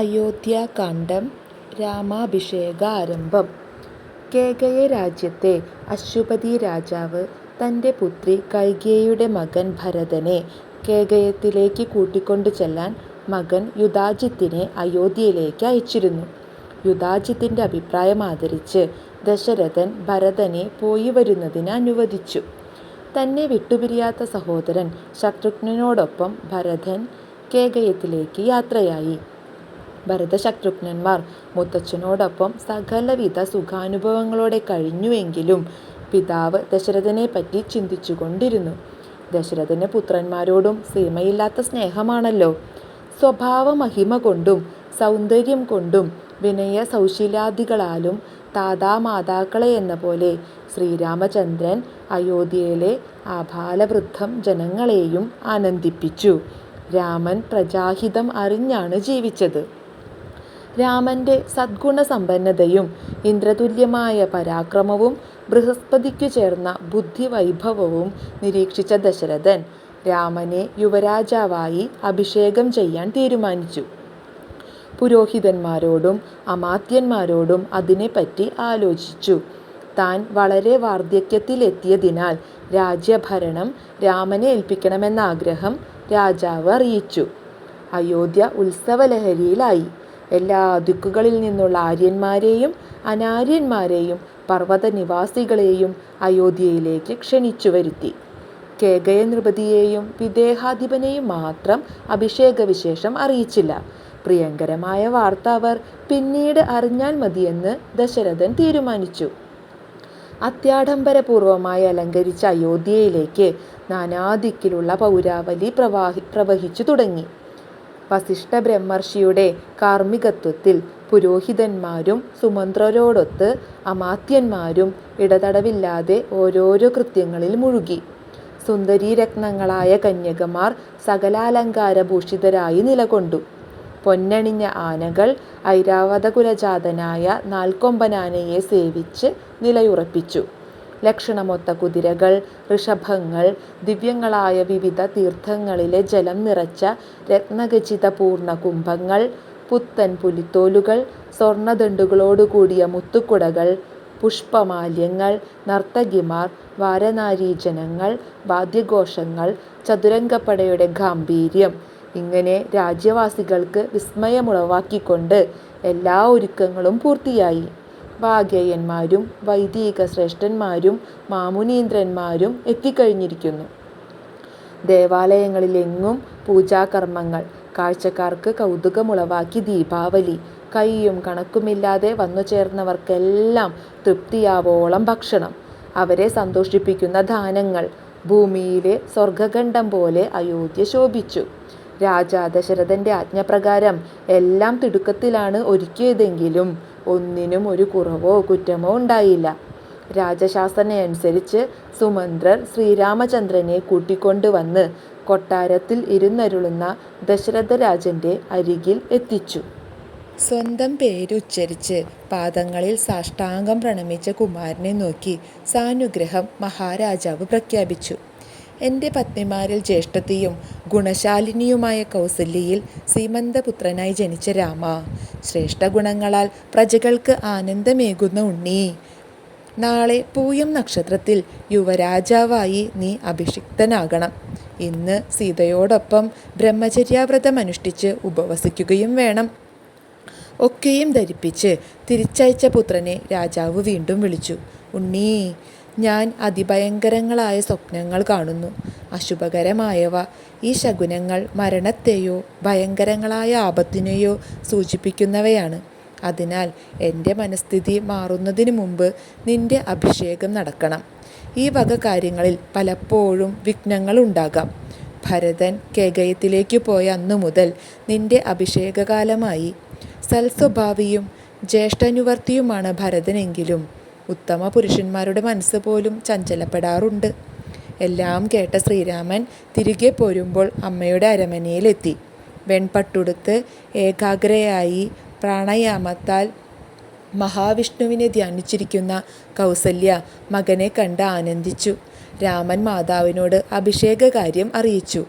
അയോധ്യാകാന്ഡം രാമാഭിഷേകാരംഭം കേകയ രാജ്യത്തെ അശ്വപതി രാജാവ് തന്റെ പുത്രി കൈകേയിയുടെ മകൻ ഭരതനെ കേകയത്തിലേക്ക് കൂട്ടിക്കൊണ്ടു ചെല്ലാൻ മകൻ യുദാജിത്തിനെ അയോധ്യയിലേക്ക് അയച്ചിരുന്നു. യുദാജിത്തിന്റെ അഭിപ്രായം ആദരിച്ച് ദശരഥൻ ഭരതനെ പോയി വരുന്നതിന് അനുവദിച്ചു. തന്നെ വിട്ടുപിരിയാത്ത സഹോദരൻ ശത്രുഘ്നനോടൊപ്പം ഭരതൻ കേകയത്തിലേക്ക് യാത്രയായി. ഭരതശത്രുഘ്നന്മാർ മുത്തച്ഛനോടൊപ്പം സകലവിധ സുഖാനുഭവങ്ങളോടെ കഴിഞ്ഞുവെങ്കിലും പിതാവ് ദശരഥനെപ്പറ്റി ചിന്തിച്ചുകൊണ്ടിരുന്നു. ദശരഥന് പുത്രന്മാരോടും സീമയില്ലാത്ത സ്നേഹമാണല്ലോ. സ്വഭാവമഹിമ കൊണ്ടും സൗന്ദര്യം കൊണ്ടും വിനയ സൗശീലാദികളാലും താതാമാതാക്കളെ എന്ന പോലെ ശ്രീരാമചന്ദ്രൻ അയോധ്യയിലെ ആഭാലവൃദ്ധം ജനങ്ങളെയും ആനന്ദിപ്പിച്ചു. രാമൻ പ്രജാഹിതം അറിഞ്ഞാണ് ജീവിച്ചത്. രാമന്റെ സദ്ഗുണസമ്പന്നതയും ഇന്ദ്രതുല്യമായ പരാക്രമവും ബൃഹസ്പതിക്കു ചേർന്ന ബുദ്ധിവൈഭവവും നിരീക്ഷിച്ച ദശരഥൻ രാമനെ യുവരാജാവായി അഭിഷേകം ചെയ്യാൻ തീരുമാനിച്ചു. പുരോഹിതന്മാരോടും അമാത്യന്മാരോടും അതിനെപ്പറ്റി ആലോചിച്ചു. താൻ വളരെ വാർദ്ധക്യത്തിലെത്തിയതിനാൽ രാജ്യഭരണം രാമനെ ഏൽപ്പിക്കണമെന്ന ആഗ്രഹം രാജാവ് അറിയിച്ചു. അയോധ്യ ഉത്സവലഹരിയിലായി. എല്ലാ ദിക്കുകളിൽ നിന്നുള്ള ആര്യന്മാരെയും അനാര്യന്മാരെയും പർവതനിവാസികളെയും അയോധ്യയിലേക്ക് ക്ഷണിച്ചു വരുത്തി കേകയനൃപതിയെയും വിദേഹാധിപനെയും മാത്രം അഭിഷേകവിശേഷം അറിയിച്ചില്ല. പ്രിയങ്കരമായ വാർത്ത അവർ പിന്നീട് അറിഞ്ഞാൽ മതിയെന്ന് ദശരഥൻ തീരുമാനിച്ചു. അത്യാഡംബരപൂർവമായി അലങ്കരിച്ച അയോധ്യയിലേക്ക് നാനാദിക്കിലുള്ള പൗരാവലി പ്രവാഹി പ്രവഹിച്ചു തുടങ്ങി. വസിഷ്ഠബ്രഹ്മർഷിയുടെ കാർമ്മികത്വത്തിൽ പുരോഹിതന്മാരും സുമന്ത്രരോടൊത്ത് അമാത്യന്മാരും ഇടതടവില്ലാതെ ഓരോരോ കൃത്യങ്ങളിൽ മുഴുകി. സുന്ദരീരത്നങ്ങളായ കന്യകമാർ സകലാലങ്കാരഭൂഷിതരായി നിലകൊണ്ടു. പൊന്നണിഞ്ഞ ആനകൾ ഐരാവതകുലജാതനായ നാൽക്കൊമ്പനാനയെ സേവിച്ച് നിലയുറപ്പിച്ചു. ലക്ഷണമൊത്ത കുതിരകൾ, ഋഷഭങ്ങൾ, ദിവ്യങ്ങളായ വിവിധ തീർത്ഥങ്ങളിലെ ജലം നിറച്ച രത്നഖചിതപൂർണ കുംഭങ്ങൾ, പുത്തൻ പുലിത്തോലുകൾ, സ്വർണദണ്ഡുകളോടുകൂടിയ മുത്തുക്കുടകൾ പുഷ്പമാല്യങ്ങൾ, നർത്തകിമാർ, വാരനാരീജനങ്ങൾ വാദ്യഘോഷങ്ങൾ, ചതുരംഗപ്പടയുടെ ഗാംഭീര്യം ഇങ്ങനെ രാജ്യവാസികൾക്ക് വിസ്മയമുളവാക്കിക്കൊണ്ട് എല്ലാ ഒരുക്കങ്ങളും പൂർത്തിയായി. വാഗ്ഗേയന്മാരും വൈദികശ്രേഷ്ഠന്മാരും മാമുനീന്ദ്രന്മാരും എത്തിക്കഴിഞ്ഞിരിക്കുന്നു. ദേവാലയങ്ങളിലെങ്ങും പൂജാകർമ്മങ്ങൾ. കാഴ്ചക്കാർക്ക് കൗതുകമുളവാക്കി ദീപാവലി. കൈയും കണക്കുമില്ലാതെ വന്നു ചേർന്നവർക്കെല്ലാം തൃപ്തിയാവോളം ഭക്ഷണം. അവരെ സന്തോഷിപ്പിക്കുന്ന ദാനങ്ങൾ. ഭൂമിയിലെ സ്വർഗഖണ്ഡം പോലെ അയോധ്യ ശോഭിച്ചു. രാജാ ദശരഥന്റെ ആജ്ഞപ്രകാരം എല്ലാം തിടുക്കത്തിലാണ് ഒരുക്കിയതെങ്കിലും ഒന്നിനും ഒരു കുറവോ കുറ്റമോ ഉണ്ടായില്ല. രാജശാസനയനുസരിച്ച് സുമന്ത്രർ ശ്രീരാമചന്ദ്രനെ കൂട്ടിക്കൊണ്ടുവന്ന് കൊട്ടാരത്തിൽ ഇരുന്നരുളുന്ന ദശരഥരാജന്റെ അരികിൽ എത്തിച്ചു. സ്വന്തം പേരുച്ചരിച്ച് പാദങ്ങളിൽ സാഷ്ടാംഗം പ്രണമിച്ച കുമാരനെ നോക്കി സാനുഗ്രഹം മഹാരാജാവ് പ്രഖ്യാപിച്ചു. "എന്റെ പത്നിമാരിൽ ജ്യേഷ്ഠത്തിയും ഗുണശാലിനിയുമായ കൗസല്യയിൽ സീമന്തപുത്രനായി ജനിച്ച രാമ ശ്രേഷ്ഠ ഗുണങ്ങളാൽ പ്രജകൾക്ക് ആനന്ദമേകുന്ന ഉണ്ണി നാളെ പൂയം നക്ഷത്രത്തിൽ യുവരാജാവായി നീ അഭിഷിക്തനാകണം. ഇന്ന് സീതയോടൊപ്പം ബ്രഹ്മചര്യാവ്രതം അനുഷ്ഠിച്ച് ഉപവസിക്കുകയും വേണം. " ഒക്കെയും ധരിപ്പിച്ച് തിരിച്ചയച്ച പുത്രനെ രാജാവ് വീണ്ടും വിളിച്ചു. "ഉണ്ണീ, ഞാൻ അതിഭയങ്കരങ്ങളായ സ്വപ്നങ്ങൾ കാണുന്നു. അശുഭകരമായവ. ഈ ശകുനങ്ങൾ മരണത്തെയോ ഭയങ്കരങ്ങളായ ആപത്തിനെയോ സൂചിപ്പിക്കുന്നവയാണ്. അതിനാൽ എന്റെ മനഃസ്ഥിതി മാറുന്നതിന് മുമ്പ് നിന്റെ അഭിഷേകം നടക്കണം. ഈ വക കാര്യങ്ങളിൽ പലപ്പോഴും വിഘ്നങ്ങൾ ഉണ്ടാകാം. ഭരതൻ കേകയത്തിലേക്കു പോയ അന്നു മുതൽ നിന്റെ അഭിഷേകകാലമായി. സൽസ്വഭാവിയും ജ്യേഷ്ഠനുവർത്തിയുമാണ് ഭരതനെങ്കിലും ഉത്തമപുരുഷന്മാരുടെ മനസ്സ് പോലും ചഞ്ചലപ്പെടാറുണ്ട്. " എല്ലാം കേട്ട ശ്രീരാമൻ തിരികെ പോരുമ്പോൾ അമ്മയുടെ അരമനയിലെത്തി. വെൺപട്ടുടുത്ത് ഏകാഗ്രയായി പ്രാണായാമത്താൽ മഹാവിഷ്ണുവിനെ ധ്യാനിച്ചിരിക്കുന്ന കൗസല്യ മകനെ കണ്ട് ആനന്ദിച്ചു. രാമൻ മാതാവിനോട് അഭിഷേക കാര്യം അറിയിച്ചു.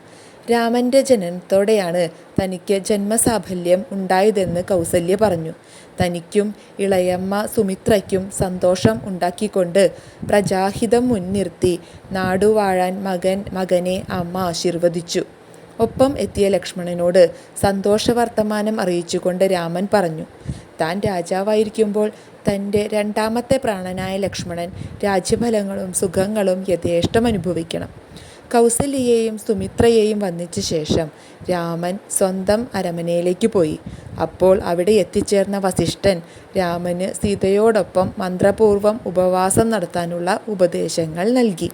രാമന്റെ ജനനത്തോടെയാണ് തനിക്ക് ജന്മസാഫല്യം ഉണ്ടായതെന്ന് കൗസല്യ പറഞ്ഞു. തനിക്കും ഇളയമ്മ സുമിത്രയ്ക്കും സന്തോഷം ഉണ്ടാക്കിക്കൊണ്ട് പ്രജാഹിതം മുൻനിർത്തി നാടുവാഴാൻ മകൻ മകനെ അമ്മ ആശീർവദിച്ചു. ഒപ്പം എത്തിയ ലക്ഷ്മണനോട് സന്തോഷവർത്തമാനം അറിയിച്ചുകൊണ്ട് രാമൻ പറഞ്ഞു. താൻ രാജാവായിരിക്കുമ്പോൾ തന്റെ രണ്ടാമത്തെ പ്രാണനായ ലക്ഷ്മണൻ രാജ്യഫലങ്ങളും സുഖങ്ങളും യഥേഷ്ടം അനുഭവിക്കണം. കൗസല്യയെയും സുമിത്രയെയും വന്ദിച്ച ശേഷം രാമൻ സ്വന്തം അരമനയിലേക്ക് പോയി. അപ്പോൾ അവിടെ എത്തിച്ചേർന്ന വസിഷ്ഠൻ രാമന് സീതയോടൊപ്പം മന്ത്രപൂർവം ഉപവാസം നടത്താനുള്ള ഉപദേശങ്ങൾ നൽകി.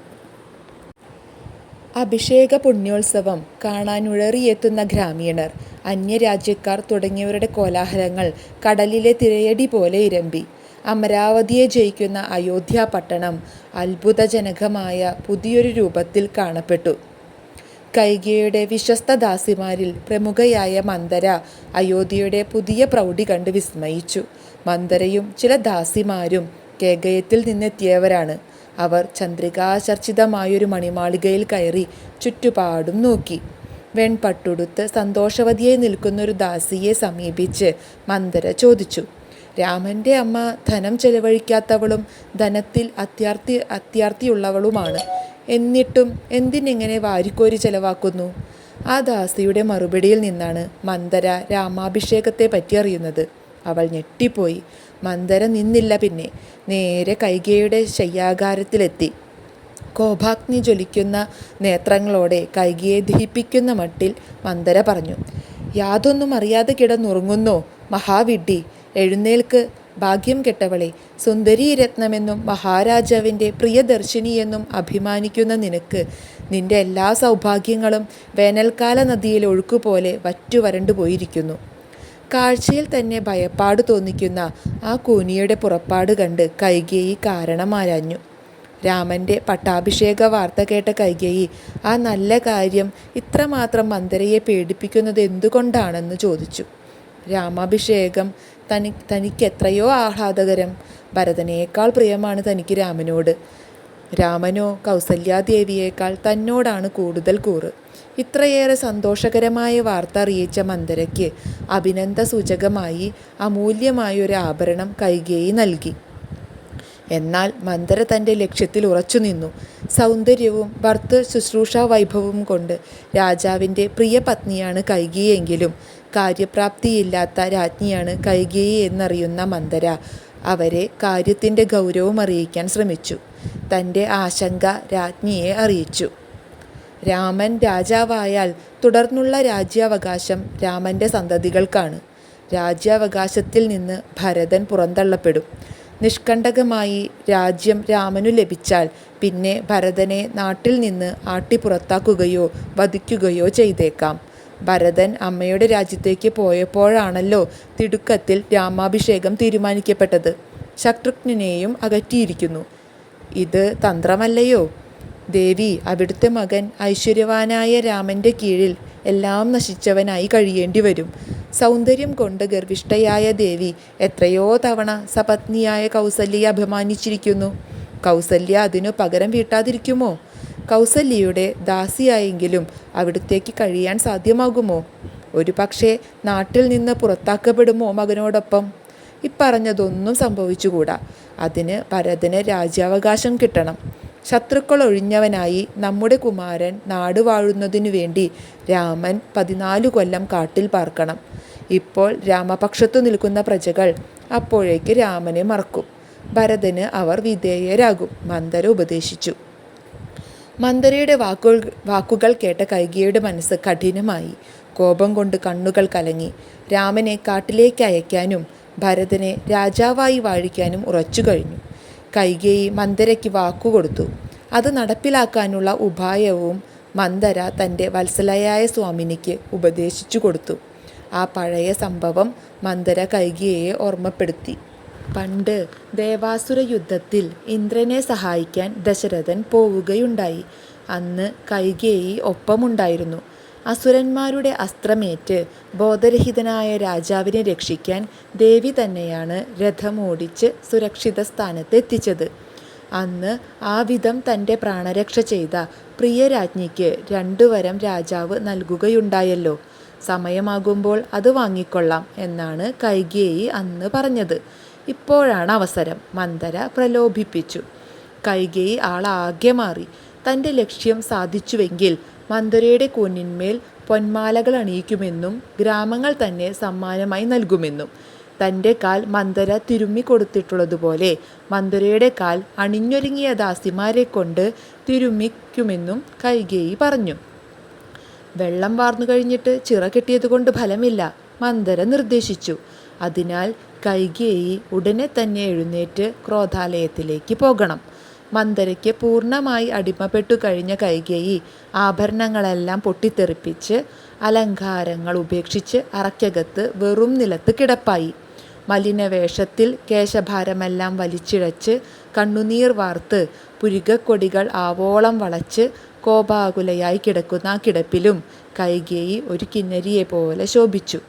അഭിഷേക പുണ്യോത്സവം കാണാനുഴറിയെത്തുന്ന ഗ്രാമീണർ, അന്യരാജ്യക്കാർ തുടങ്ങിയവരുടെ കോലാഹലങ്ങൾ കടലിലെ തിരയടി പോലെ ഇരമ്പി. അമരാവതിയെ ജയിക്കുന്ന അയോധ്യ പട്ടണം അത്ഭുതജനകമായ പുതിയൊരു രൂപത്തിൽ കാണപ്പെട്ടു. കൈകയുടെ വിശ്വസ്ത ദാസിമാരിൽ പ്രമുഖയായ മന്ദര അയോധ്യയുടെ പുതിയ പ്രൗഢി കണ്ട് വിസ്മയിച്ചു. മന്ദരയും ചില ദാസിമാരും കേകയത്തിൽ നിന്നെത്തിയവരാണ്. അവർ ചന്ദ്രികാചർച്ചിതമായൊരു മണിമാളികയിൽ കയറി ചുറ്റുപാടും നോക്കി. വെൺപട്ടുടുത്ത് സന്തോഷവതിയായി നിൽക്കുന്നൊരു ദാസിയെ സമീപിച്ച് മന്ദര ചോദിച്ചു. രാമന്റെ അമ്മ ധനം ചെലവഴിക്കാത്തവളും ധനത്തിൽ അത്യാർത്തിയുള്ളവളുമാണ്. എന്നിട്ടും എന്തിനിങ്ങനെ വാരിക്കോരി ചെലവാക്കുന്നു? ആ ദാസിയുടെ മറുപടിയിൽ നിന്നാണ് മന്ദര രാമാഭിഷേകത്തെ പറ്റി അറിയുന്നത്. അവൾ ഞെട്ടിപ്പോയി. മന്ദര നിന്നില്ല പിന്നെ. നേരെ കൈകയുടെ ശയ്യാകാരത്തിലെത്തി. കോപാഗ്നി ജ്വലിക്കുന്ന നേത്രങ്ങളോടെ കൈകിയെ ദഹിപ്പിക്കുന്ന മട്ടിൽ മന്ദര പറഞ്ഞു. യാതൊന്നും അറിയാതെ കിടന്നുറങ്ങുന്നോ മഹാവിഡ്ഢി. എഴുന്നേൽക്ക്. ഭാഗ്യം കെട്ടവളെ സുന്ദരീരത്നമെന്നും മഹാരാജാവിന്റെ പ്രിയദർശിനിയെന്നും അഭിമാനിക്കുന്ന നിനക്ക് നിന്റെ എല്ലാ സൗഭാഗ്യങ്ങളും വേനൽക്കാല നദിയിൽ ഒഴുക്കുപോലെ വറ്റുവരണ്ടു പോയിരിക്കുന്നു. കാഴ്ചയിൽ തന്നെ ഭയപ്പാട് തോന്നിക്കുന്ന ആ കൂനിയുടെ പുറപ്പാട് കണ്ട് കൈകേയി കാരണമാരാഞ്ഞു. രാമന്റെ പട്ടാഭിഷേക വാർത്ത കേട്ട കൈകേയി ആ നല്ല കാര്യം ഇത്രമാത്രം മന്ദരയെ പേടിപ്പിക്കുന്നത് എന്തുകൊണ്ടാണെന്ന് ചോദിച്ചു. രാമാഭിഷേകം തനിക്കെത്രയോ ആഹ്ലാദകരം. ഭരതനേക്കാൾ പ്രിയമാണ് തനിക്ക് രാമനോട്. രാമനോ കൗസല്യാദേവിയേക്കാൾ തന്നോടാണ് കൂടുതൽ കൂറ്. ഇത്രയേറെ സന്തോഷകരമായ വാർത്ത അറിയിച്ച മന്ദരയ്ക്ക് അഭിനന്ദ സൂചകമായി അമൂല്യമായൊരു ആഭരണം കൈകേയി നൽകി. എന്നാൽ മന്ദര തന്റെ ലക്ഷ്യത്തിൽ ഉറച്ചുനിന്നു. സൗന്ദര്യവും ഭർത്തൃ ശുശ്രൂഷാ വൈഭവവും കൊണ്ട് രാജാവിന്റെ പ്രിയപത്നിയാണ് കൈകിയെങ്കിലും കാര്യപ്രാപ്തിയില്ലാത്ത രാജ്ഞിയാണ് കൈകേയി എന്നറിയുന്ന മന്ദര അവരെ കാര്യത്തിന്റെ ഗൗരവം അറിയിക്കാൻ ശ്രമിച്ചു. തന്റെ ആശങ്ക രാജ്ഞിയെ അറിയിച്ചു. രാമൻ രാജാവായാൽ തുടർന്നുള്ള രാജ്യാവകാശം രാമന്റെ സന്തതികൾക്കാണ്. രാജ്യാവകാശത്തിൽ നിന്ന് ഭരതൻ പുറന്തള്ളപ്പെടും. നിഷ്കണ്ടകമായി രാജ്യം രാമനു ലഭിച്ചാൽ പിന്നെ ഭരതനെ നാട്ടിൽ നിന്ന് ആട്ടിപ്പുറത്താക്കുകയോ വധിക്കുകയോ ചെയ്തേക്കാം. ഭരതൻ അമ്മയുടെ രാജ്യത്തേക്ക് പോയപ്പോഴാണല്ലോ തിടുക്കത്തിൽ രാമാഭിഷേകം തീരുമാനിക്കപ്പെട്ടത്. ശത്രുഘ്നെയും അകറ്റിയിരിക്കുന്നു. ഇത് തന്ത്രമല്ലയോ? ദേവി അവിടുത്തെ മകൻ ഐശ്വര്യവാനായ രാമന്റെ കീഴിൽ എല്ലാം നശിച്ചവനായി കഴിയേണ്ടിവരും. സൗന്ദര്യം കൊണ്ട് ഗർഭിഷ്ഠയായ ദേവി എത്രയോ തവണ സപത്നിയായ കൗസല്യയെ അഭിമാനിച്ചിരിക്കുന്നു കൗസല്യ അതിനു പകരം വീട്ടാതിരിക്കുമോ? കൗസല്യയുടെ ദാസിയായെങ്കിലും അവിടുത്തേക്ക് കഴിയാൻ സാധ്യമാകുമോ? ഒരു പക്ഷേ നാട്ടിൽ നിന്ന് പുറത്താക്കപ്പെടുമോ മകനോടൊപ്പം? ഇപ്പറഞ്ഞതൊന്നും സംഭവിച്ചുകൂടാ. അതിന് ഭരതന് രാജ്യാവകാശം കിട്ടണം. ശത്രുക്കൾ ഒഴിഞ്ഞവനായി നമ്മുടെ കുമാരൻ നാട് വാഴുന്നതിനു വേണ്ടി രാമൻ പതിനാല് കൊല്ലം കാട്ടിൽ പാർക്കണം. ഇപ്പോൾ രാമപക്ഷത്തു നിൽക്കുന്ന പ്രജകൾ അപ്പോഴേക്ക് രാമനെ മറക്കും. ഭരതന് അവർ വിധേയരാകും മന്ദര ഉപദേശിച്ചു. മന്ദരയുടെ വാക്കുകൾ വാക്കുകൾ കേട്ട കൈകിയുടെ മനസ്സ് കഠിനമായി. കോപം കൊണ്ട് കണ്ണുകൾ കലങ്ങി. രാമനെ കാട്ടിലേക്ക് അയക്കാനും ഭരതനെ രാജാവായി വാഴിക്കാനും ഉറച്ചു കഴിഞ്ഞു കൈകേയി മന്ദരയ്ക്ക് വാക്കുകൊടുത്തു. അത് നടപ്പിലാക്കാനുള്ള ഉപായവും മന്ദര തന്റെ വത്സലയായ സ്വാമിനിക്ക് ഉപദേശിച്ചുകൊടുത്തു. ആ പഴയ സംഭവം മന്ദര കൈകിയെ ഓർമ്മപ്പെടുത്തി. പണ്ട് ദേവാസുര യുദ്ധത്തിൽ ഇന്ദ്രനെ സഹായിക്കാൻ ദശരഥൻ പോവുകയുണ്ടായി. അന്ന് കൈകേയി ഒപ്പമുണ്ടായിരുന്നു. അസുരന്മാരുടെ അസ്ത്രമേറ്റ് ബോധരഹിതനായ രാജാവിനെ രക്ഷിക്കാൻ ദേവി തന്നെയാണ് രഥമോടിച്ച് സുരക്ഷിതസ്ഥാനത്ത് എത്തിച്ചത്. അന്ന് ആ വിധം തന്റെ പ്രാണരക്ഷ ചെയ്ത പ്രിയരാജ്ഞിക്ക് രണ്ടുവരം രാജാവ് നൽകുകയുണ്ടായല്ലോ സമയമാകുമ്പോൾ അത് വാങ്ങിക്കൊള്ളാം എന്നാണ് കൈകേയി അന്ന് പറഞ്ഞത്. ഇപ്പോഴാണ് അവസരം. മന്ദര പ്രലോഭിപ്പിച്ചു. കൈകേയി ആളാകെ മാറി. തന്റെ ലക്ഷ്യം സാധിച്ചുവെങ്കിൽ മന്ദരയുടെ കൂനിന്മേൽ പൊന്മാലകൾ അണിയിക്കുമെന്നും ഗ്രാമങ്ങൾ തന്നെ സമ്മാനമായി നൽകുമെന്നും. തന്റെ കാൽ മന്ദര തിരുമ്മി കൊടുത്തിട്ടുള്ളതുപോലെ മന്ദരയുടെ കാൽ അണിഞ്ഞൊരുങ്ങിയ ദാസിമാരെ കൊണ്ട് തിരുമ്മിക്കുമെന്നും കൈകേയി പറഞ്ഞു. വെള്ളം വാർന്നു കഴിഞ്ഞിട്ട് ചിറ കെട്ടിയതുകൊണ്ട് ഫലമില്ല മന്ദര നിർദ്ദേശിച്ചു. അതിനാൽ കൈകേയി ഉടനെ തന്നെ എഴുന്നേറ്റ് ക്രോധാലയത്തിലേക്ക് പോകണം. മന്ദരയ്ക്ക് പൂർണമായി അടിമപ്പെട്ടു കഴിഞ്ഞ കൈകേയി ആഭരണങ്ങളെല്ലാം പൊട്ടിത്തെറിപ്പിച്ച് അലങ്കാരങ്ങൾ ഉപേക്ഷിച്ച് അറയ്ക്കകത്ത് വെറും നിലത്ത് കിടപ്പായി. മലിനവേഷത്തിൽ കേശഭാരമെല്ലാം വലിച്ചിഴച്ച് കണ്ണുനീർ വാർത്ത് പുരികക്കൊടികൾ ആവോളം വളച്ച് കോപാകുലയായി കിടക്കുന്ന ആ കിടപ്പിലും കൈകേയി ഒരു കിന്നരിയെ പോലെ ശോഭിച്ചു.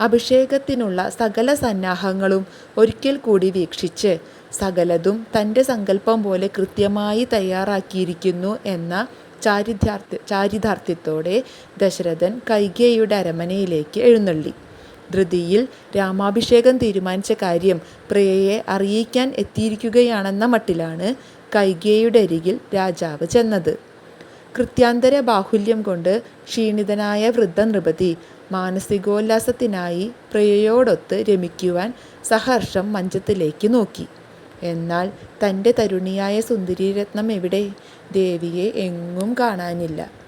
അഭിഷേകത്തിനുള്ള സകല സന്നാഹങ്ങളും ഒരിക്കൽ കൂടി വീക്ഷിച്ച് സകലതും തന്റെ സങ്കല്പം പോലെ കൃത്യമായി തയ്യാറാക്കിയിരിക്കുന്നു എന്ന ചാരിതാർത്ഥ്യ ചാരിതാർത്ഥ്യത്തോടെ ദശരഥൻ കൈകേയിയുടെ അരമനയിലേക്ക് എഴുന്നള്ളി. ധൃതിയിൽ രാമാഭിഷേകം തീരുമാനിച്ച കാര്യം പ്രിയയെ അറിയിക്കാൻ എത്തിയിരിക്കുകയാണെന്ന മട്ടിലാണ് കൈകേയുടെ അരികിൽ രാജാവ് ചെന്നത്. കൃത്യാന്തര ബാഹുല്യം കൊണ്ട് ക്ഷീണിതനായ വൃദ്ധ നൃപതി മാനസികോല്ലാസത്തിനായി പ്രിയയോടൊത്ത് രമിക്കുവാൻ സഹർഷം മഞ്ചത്തിലേക്ക് നോക്കി. എന്നാൽ തന്റെ തരുണിയായ സുന്ദരിരത്നം എവിടെ? ദേവിയെ എങ്ങും കാണാനില്ല.